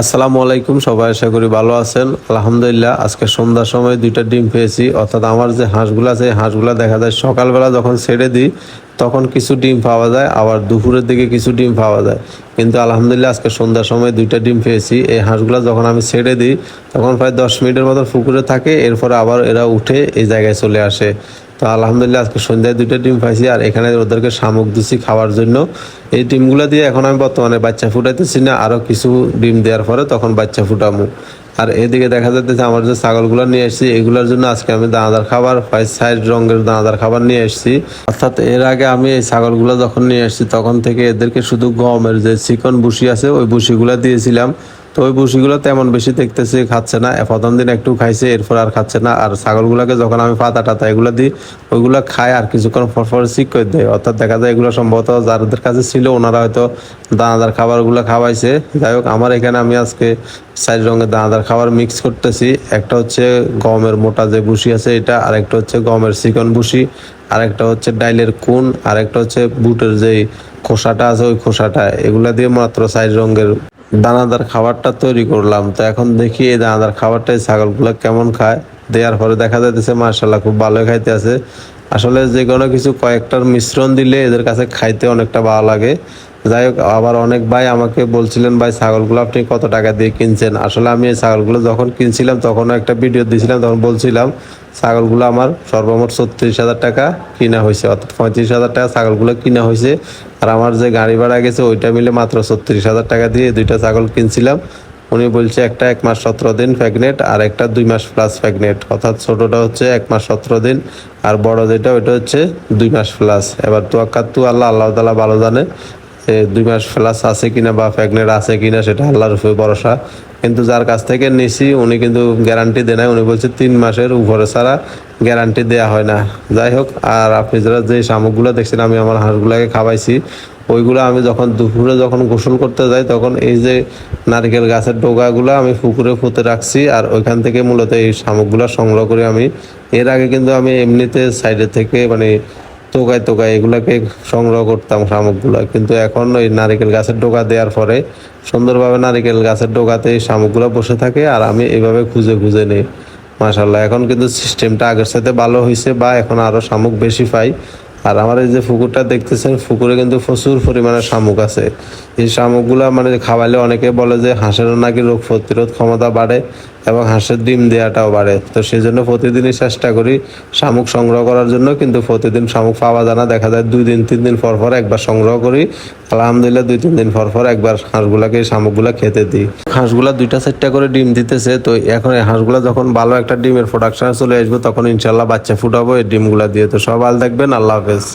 আসসালামু আলাইকুম, সবাই আশা করি ভালো আছেন। আলহামদুলিল্লাহ, আজকে সন্ধ্যার সময় দুইটা ডিম পেয়েছি। অর্থাৎ আমার যে হাঁসগুলো আছে, এই হাঁসগুলো দেখা যায় সকালবেলা যখন ছেড়ে দিই, তখন কিছু ডিম পাওয়া যায়, আবার দুপুরের দিকে কিছু ডিম পাওয়া যায়। কিন্তু আলহামদুলিল্লাহ, আজকে সন্ধ্যার সময় দুইটা ডিম পেয়েছি। এই হাঁসগুলো যখন আমি ছেড়ে দিই, তখন প্রায় দশ মিনিটের মতো পুকুরে থাকে, এরপরে আবার এরা উঠে এই জায়গায় চলে আসে। তো আলহামদুলিল্লাহ আজকে সন্ধ্যায় দুটো ডিম পাইছি আর এখানে ওদেরকে শামুক দিছি খাওয়ার জন্য। এই ডিমগুলো দিয়ে এখন আমি বর্তমানে বাচ্চা ফুটাইতেছি না আরও কিছু ডিম দেওয়ার পরে তখন বাচ্চা ফুটামু। আর এদিকে দেখা যাচ্ছে আমার যে ছাগলগুলো নিয়ে এসেছি এগুলোর জন্য আজকে আমি দানাদার খাবার ফাইভ সাইড রঙের দানাদার খাবার নিয়ে এসেছি অর্থাৎ এর আগে আমি এই ছাগলগুলো যখন নিয়ে এসেছি তখন থেকে এদেরকে শুধু গমের যে চিকন বুসি আছে, ওই বুসিগুলো দিয়েছিলাম। তো ওই ভুসিগুলো তেমন বেশি দেখতেছি, খাচ্ছে না। প্রথম দিন একটু খাইছে, এরপর আর খাচ্ছে না। আর ছাগলগুলোকে যখন আমি পাতা টাতা এগুলো দিই, ওইগুলো খায় আর কিছুক্ষণ পর সিক করে দেয় অর্থাৎ দেখা যায় এগুলো সম্ভবত যাদের কাছে ছিল, ওনারা হয়তো দানাদার খাবারগুলো খাওয়াইছে। যাই হোক, আমার এখানে আমি আজকে চার রঙের দানাদার খাবার মিক্স করতেছি। একটা হচ্ছে গমের মোটা যে ভুসি আছে এটা, আর একটা হচ্ছে গমের চিকন ভুসি আর একটা হচ্ছে ডাইলের কুন, আর একটা হচ্ছে বুটের যেই খোসাটা আছে, ওই খোসাটা। এগুলা দিয়ে মাত্র চার রঙের দানাদার খাবারটা তৈরি করলাম। তো এখন দেখি এই দানাদার খাবারটাই ছাগলগুলো কেমন খায়। দেওয়ার পরে দেখা যাইতেছে মার্শাল্লাহ খুব ভালো খাইতে আছে। আসলে যে কোনো কিছু কয়েকটার মিশ্রণ দিলে এদের কাছে খাইতে অনেকটা ভালো লাগে। যাই হোক, আবার অনেক ভাই আমাকে বলছিলেন, ভাই, ছাগলগুলো আপনি কত টাকা দিয়ে কিনছেন? আসলে আমি এই ছাগলগুলো যখন কিনছিলাম, তখনও একটা ভিডিও দিয়েছিলাম, তখন বলছিলাম, ছাগলগুলো আমার সর্বমোট ছত্রিশ হাজার টাকা কিনা হয়েছে, অর্থাৎ পঁয়ত্রিশ হাজার টাকা ছাগলগুলো কিনা হয়েছে। আর আমার যে গাড়ি ভাড়া গেছে, ওইটা মিলে মাত্র ছত্রিশ হাজার টাকা দিয়ে দুইটা ছাগল কিনছিলাম। উনি বলছে, একটা এক মাস সতেরো দিন প্যাগনেট আর একটা দুই মাস প্লাস প্যাগনেট অর্থাৎ ছোটোটা হচ্ছে এক মাস সতেরো দিন, আর বড় যেটা, ওইটা হচ্ছে দুই মাস প্লাস। এবার তুয়াক্কাতু আল্লাহ আল্লাহ তালা ভালো জানে। দুই মাস প্লাস আছে কিনা বা প্যাগনেট আছে কিনা সেটা আল্লাহর উপরে ভরসা। কিন্তু যার কাছ থেকে নিছি, উনি কিন্তু গ্যারান্টি দেয় না উনি বলছে তিন মাসের উপরে ছাড়া গ্যারান্টি দেয়া হয় না। যাই হোক, আর আপনি যারা যে শামুকগুলো দেখছেন, আমি আমার হাঁসগুলোকে খাওয়াইছি, ওইগুলো আমি যখন দুপুরে যখন গোসল করতে যাই, তখন এই যে নারকেল গাছের ডোগাগুলো আমি পুকুরে পুঁতে রাখছি, আর ওইখান থেকে মূলত এই শামুকগুলো সংগ্রহ করে আমি। এর আগে কিন্তু আমি এমনিতে সাইডে থেকে মানে তোকায় তোকায় এগুলাকে সংগ্রহ করতাম শামুকগুলো। কিন্তু এখন ওই নারিকেল গাছের ডোকা দেওয়ার পরে সুন্দরভাবে নারিকেল গাছের ডোকাতে এই শামুকগুলো বসে থাকে আর আমি এভাবে খুঁজে খুঁজে নিই। মাশাল্লাহ এখন কিন্তু সিস্টেমটা আগের সাথে ভালো হয়েছে বা এখন আরও শামুক বেশি পাই। আর আমার এই যে পুকুরটা দেখতেছেন, পুকুরে কিন্তু প্রচুর পরিমাণে শামুক আছে। এই শামুকগুলা মানে খাওয়ালে অনেকে বলে যে হাঁসেরও নাকি রোগ প্রতিরোধ ক্ষমতা বাড়ে। এবং হাঁসের ডিম দেওয়াটাও বাড়ে। তো সেই জন্য প্রতিদিনই চেষ্টা করি শামুক সংগ্রহ করার জন্য, কিন্তু প্রতিদিন শামুক পাওয়া যায় না। দেখা যায় দুই দিন, তিন দিন পর পর একবার সংগ্রহ করি। আলহামদুলিল্লাহ দুই, তিন দিন পর পর একবার হাঁসগুলাকে, শামুকগুলা খেতে দিই। হাঁসগুলা দুইটা, চারটা করে ডিম দিতেছে, তো এখন এই হাঁসগুলা যখন ভালো একটা ডিমের প্রোডাকশনে চলে আসবে, তখন ইনশাল্লাহ বাচ্চা ফুটাবো এই ডিমগুলা দিয়ে। তো সব ভালো থাকবেন, আল্লাহ হাফেজ।